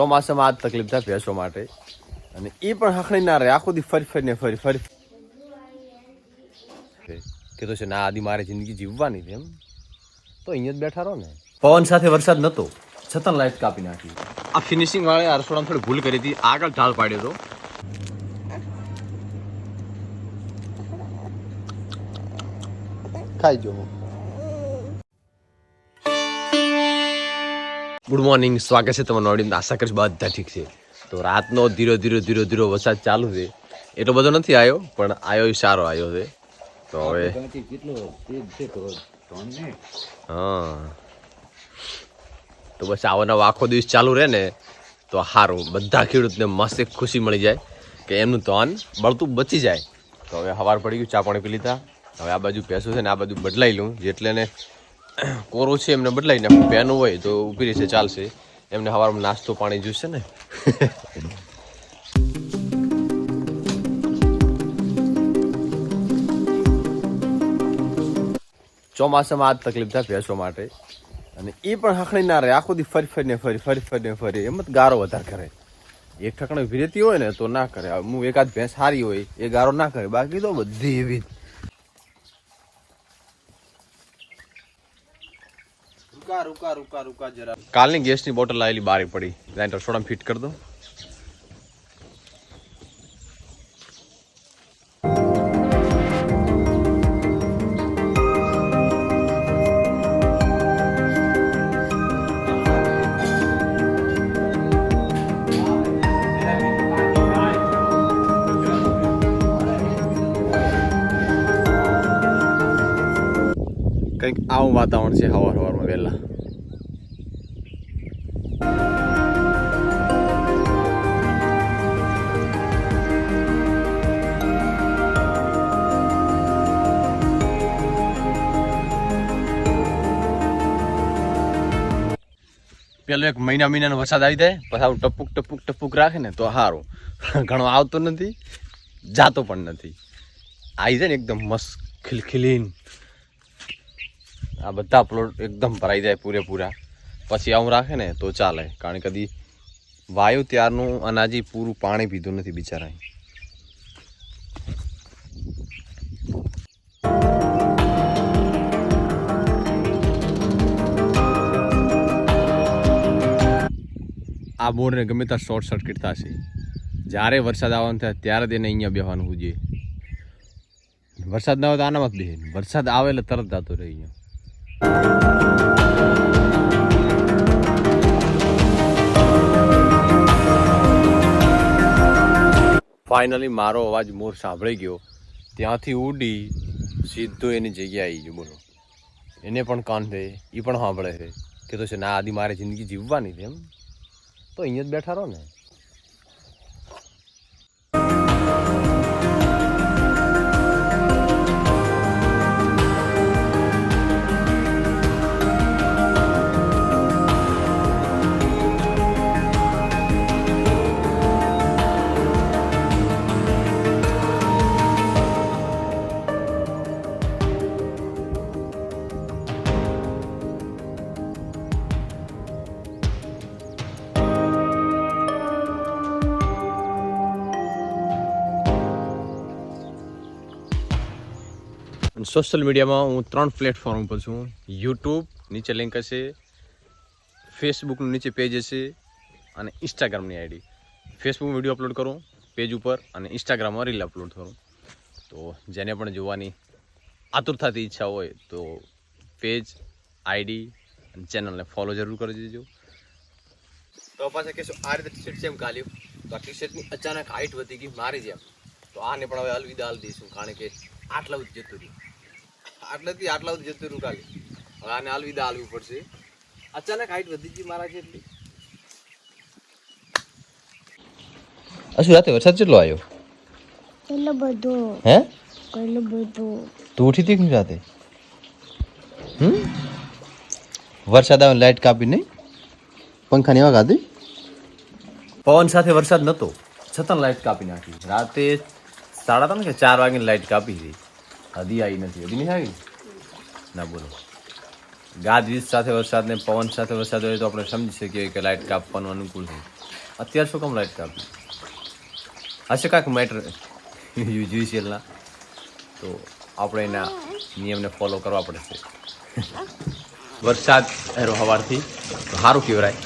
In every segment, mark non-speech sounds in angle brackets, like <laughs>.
ચોમાસામાં આ જ તકલીફ થાય ભેંસો માટે. અને એ પણ હાંખણી ના રહે. આખો દી ફરી ફરીને ફરી ફરી કીધું છે ના આદિ મારે જિંદગી જીવવાની છે એમ. તો અહીંયા જ બેઠા રહો ને. પવન સાથે વરસાદ નહોતો છતાં લાઈટ કાપી નાખી. આ ફિનિશિંગ વાળે રસોડામાં થોડી ભૂલ કરી હતી. આગળ ઢાળ પાડ્યો હતો ખાઈ જો. ગુડ મોર્નિંગ સ્વાગત છે તમારું ઓડિયન્સ આશા કરીશ બધા ઠીક છે. તો રાતનો ધીરો ધીરો ધીરો ધીરો વરસાદ ચાલુ છે. એટલો બધો નથી આવ્યો પણ આવ્યો સારો આવ્યો છે. તો હવે હા. તો બસ આવો નવો આખો દિવસ ચાલુ રહે ને તો સારું બધા ખેડૂતને મસ્ત એક ખુશી મળી જાય કે એમનું તન બળતું બચી જાય. તો હવે સવાર પડી ગયું ચા પાણી પી લીધા. હવે આ બાજુ ભેંસું છે ને આ બાજુ બદલાઈ લઉં જેટલે ને કોરું છે, એમને બદલાઈ નાખું. પેનું હોય તો ઊભી રહેશે, ચાલશે. એમને સવારમાં નાસ્તો પાણી જોઈશે ને. <laughs> ચોમાસામાં આ તકલીફ થાય ભેંસો માટે. અને એ પણ હખણી ના રહે. આખો દી ફરી ફરીને ફરી ફરી ફરીને ફરી. એમ જ ગારો વધારે કરે. એક ઠકણે ઊભી રહેતી હોય ને તો ના કરે. હું એકાદ ભેંસ સારી હોય, એ ગારો ના કરે. બાકી તો બધી એવી કાલની ગેસની બોટલ આવેલી બારી પડી. રસોડામાં ફિટ કરી દો કંઈક આવું વાતાવરણ છે હવાર હવારમાં વહેલા. પેલો એક મહિના મહિનાનો વરસાદ આવી જાય, પછી આવું ટપુક ટપુક ટપુક રાખે ને તો સારું <laughs> ઘણો આવતો નથી, જાતો પણ નથી. આવી જાય ને એકદમ મસ્ત ખિલખિલીન. આ બધા પ્લોટ એકદમ ભરાઈ જાય પૂરેપૂરા. પછી આવું રાખે ને તો ચાલે. કારણ કે કદી વાયુ ત્યારનું અનાજી પૂરું પાણી પીધું નથી બિચારાએ. આ બોરને ગમે ત્યાં શોર્ટ સર્કિટ થશે. જ્યારે વરસાદ આવવાનો થાય ત્યારે તેને અહીંયા બેહવાનું જોઈએ વરસાદ ના હોય તો આનામાં જ બેસે વરસાદ આવે એટલે તરત જતો રહે અહીંયા. ફાઇનલી મારો અવાજ મોર સાંભળી ગયો. ત્યાંથી ઉડી સીધો એની જગ્યાએ આવી ગયો, બોલો. એને પણ કાન છે એ પણ સાંભળે છે કે તો છે ના આદિ મારે જિંદગી જીવવાની છે એમ. તો અહીંયા જ બેઠા રહો ને. સોશિયલ મીડિયામાં હું ત્રણ પ્લેટફોર્મ પર છું. યુટ્યુબ નીચે લિંક હશે. ફેસબુકનું નીચે પેજ હશે. અને ઇન્સ્ટાગ્રામની આઈડી ફેસબુક વીડિયો અપલોડ કરું પેજ ઉપર અને ઇન્સ્ટાગ્રામમાં રીલ અપલોડ કરું. તો જેને પણ જોવાની આતુરતાથી ઈચ્છા હોય તો પેજ આઈડી અને ચેનલને ફોલો જરૂર કરી દેજો. તો પાછા કહેશો, આ રીતે ટી શર્ટ કેમ કાઢ્યું તો આ ટી શર્ટની અચાનક હાઇટ વધી ગઈ, મારી જેમ. તો આને પણ હવે અલવિદા આલ દઈશું, કારણ કે આટલા બધું જતું રહ્યું. આટલાથી આટલા બધું જતું રહ્યું કાલે હવે આને અલવિદા હાલવું પડશે. અચાનક હાઈટ વધી ગઈ મારા જેટલી. અશુ રાતે વરસાદ કેટલો આવ્યો? કેટલો બધો. હે? કેટલો બધો. તું ઉઠી હતી કે રાતે? હમ? વરસાદ આવે લાઈટ કાપી નહીં? પંખાની એવા કાધી પવન સાથે વરસાદ નતો. છતાં લાઈટ કાપી નાખી. રાતે સાડા ત્રણ કે ચાર વાગે લાઈટ કાપી હતી હજી આવી નથી, હજી નહીં આવી? ના બોલો. ગાજવીજ સાથે વરસાદ ને પવન સાથે વરસાદ હોય તો આપણે સમજી શકીએ કે લાઇટ કાપવાનું અનુકૂળ છે. અત્યારે શું કામ લાઇટ કાપી હશે કાંઈક મેટર યુજીસીએલના તો આપણે એના નિયમને ફોલો કરવા પડશે. વરસાદ એરો સવારથી સારું કહેવાય.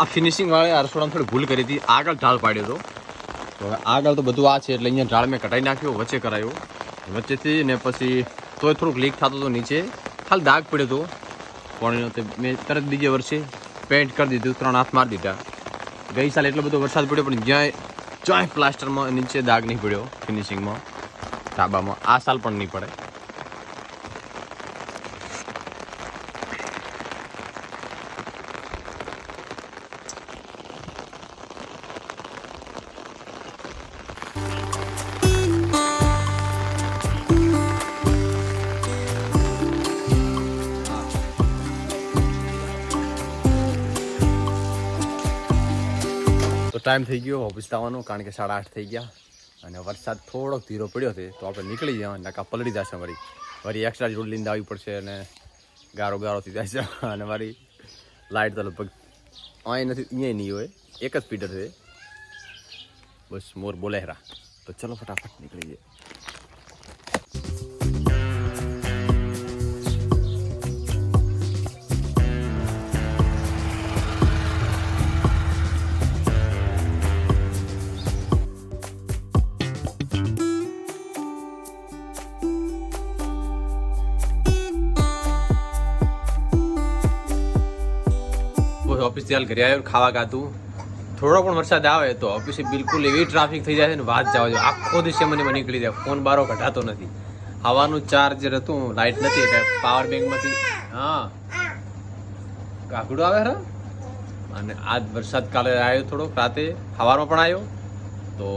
આ ફિનિશિંગ વાળે રસોડામાં થોડી ભૂલ કરી હતી. આગળ ઢાળ પાડ્યો હતો. તો હવે આગળ તો બધું આ છે એટલે અહીંયા ઢાળ મેં કટાઈ નાખ્યો, વચ્ચે કરાયો. વચ્ચેથી ને પછી તોય થોડુંક લીક થતો હતો નીચે. ખાલી દાગ પડ્યો હતો. પણ મેં તરત બીજે વર્ષે પેન્ટ કરી દીધું, ત્રણ હાથ મારી દીધા. ગઈ સાલ એટલો બધો વરસાદ પડ્યો, પણ જ્યાં જ્યાં પ્લાસ્ટરમાં નીચે દાગ નહીં પડ્યો ફિનિશિંગમાં ધાબામાં. આ સાલ પણ નહીં પડે. ટાઈમ થઈ ગયો, ઓફિસ આવવાનો કારણ કે સાડા આઠ થઈ ગયા. અને વરસાદ થોડોક ધીરો પડ્યો છે, તો આપણે નીકળી જવા નકા પલળી જશે વળી. વળી એક્સ્ટ્રા જોડ લઈને આવવી પડશે અને ગારો ગારો થઈ જાય છે. અને મારી લાઇટ તો લગભગ અહીં નથી અહીંયા નહીં હોય. એક જ પીટર છે. બસ મોર બોલે હેરા તો ચલો ફટાફટ નીકળી જઈએ. બસ ઘરે આવ્યો ખાવા ખાતું થોડો પણ વરસાદ આવે તો ઓફિસે બિલકુલ એવી ટ્રાફિક થઈ જાય છે ને વાત જવા જો આખો દિવસે મને નીકળી જાય. ફોન બારો ઘટાતો નથી. હવાનું ચાર્જર હતું લાઇટ નથી, એટલે પાવર બેંકમાંથી હા. કાકડું આવે ખરા અને આજ વરસાદ કાલે આવ્યો થોડોક, રાતે હવામાં પણ આવ્યો. તો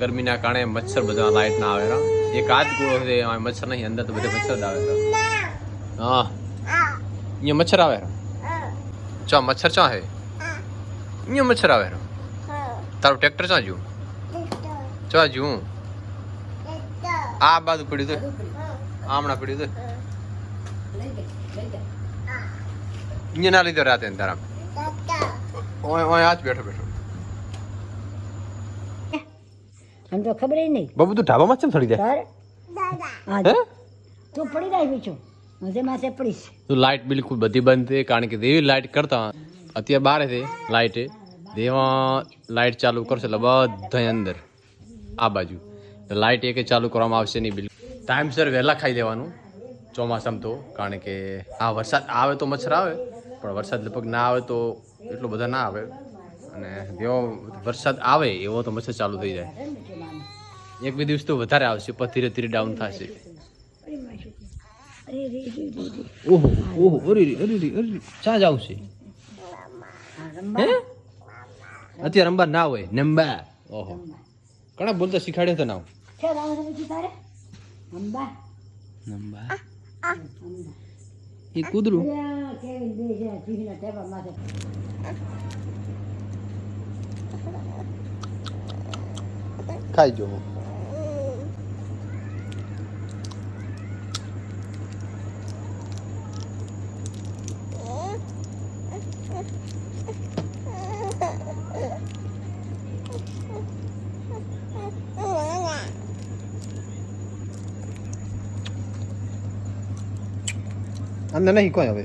ગરમીના કારણે મચ્છર બધા લાઇટ ના આવે ખરા. એક આજ ગોળો છે મચ્છર નહીં, અંદર તો બધે મચ્છર આવે હા અહીંયા મચ્છર આવે. ચા મચ્છર ચા હે? અહીંયા મચ્છર આવે રો તારું ટ્રેક્ટર ચા જુ ચા જુ આ બાજુ પડ્યું તો આમણા પડ્યું તો અહીંયા ના લીધો રાતે તારા. ઓય ઓય આજ બેઠો બેઠો. આમ તો ખબર નહીં બબુ તું ઢાબામાં ચમ ચડી જાય તું પડી જાય છું. તો લાઇટ બિલકુલ બધી બંધ છે કારણ કે દેવી લાઇટ કરતા અત્યારે બારે છે લાઇટે દેવા લાઇટ ચાલુ કરશે એટલે બધા અંદર, આ બાજુ. લાઇટ એકે ચાલુ કરવામાં આવશે નહીં બિલકુલ ટાઈમસર વહેલા ખાઈ દેવાનું, ચોમાસામાં તો, કારણ કે આ વરસાદ આવે તો મચ્છર આવે, પણ વરસાદ લગભગ ના આવે તો એટલો બધા ના આવે. અને જેવો વરસાદ આવે, એવો તો મચ્છર ચાલુ થઈ જાય. એક બે દિવસ તો વધારે આવશે, પણ ધીરે ધીરે ડાઉન થશે. ઓહો ઓહો અરે અરે અરે ચા જાવ છે હે? અત્યારે અંબા ના હોય. નંબા ઓહો. કણા બોલતા શીખાડે તો અંબા નંબા એ કૂદરું. ખાઈ જો. અંદર નહીં કોઈ હવે.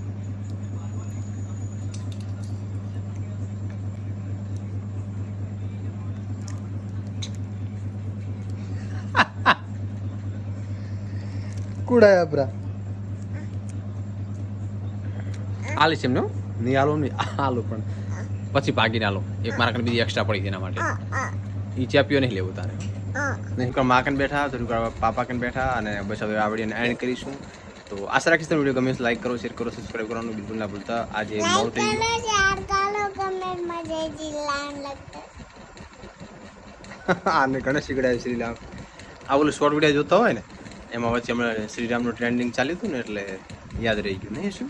<laughs> કુડાયા પરા આલીશ એમને? હો. નહીં આલો નહીં. <laughs> આલો પણ. પછી ભાગીને આલો. એક મારા કને બીજી એક્સ્ટ્રા પડી છે એના માટે. એ ચા નહીં લેવું તારે. નહીં માકન બેઠા થોડુંક પાપા કન બેઠા અને બસ હવે આવડીને એન્ડ કરીશું. તો આશા રાખીશ તમે વીડિયો ગમે લાઈક કરો શેર કરો સબસ્ક્રાઈબ કરવાનું બિલકુલ ના ભૂલતા. આજે મોડું થઈ ગયું. <laughs> આને ગણેશ શીખડાય શ્રીરામ. આ ઓલું શોર્ટ વીડિયો જોતા હોય ને એમાં વચ્ચે હમણાં શ્રીરામનું ટ્રેન્ડિંગ ચાલ્યું હતું ને એટલે યાદ રહી ગયું. નહીં શું?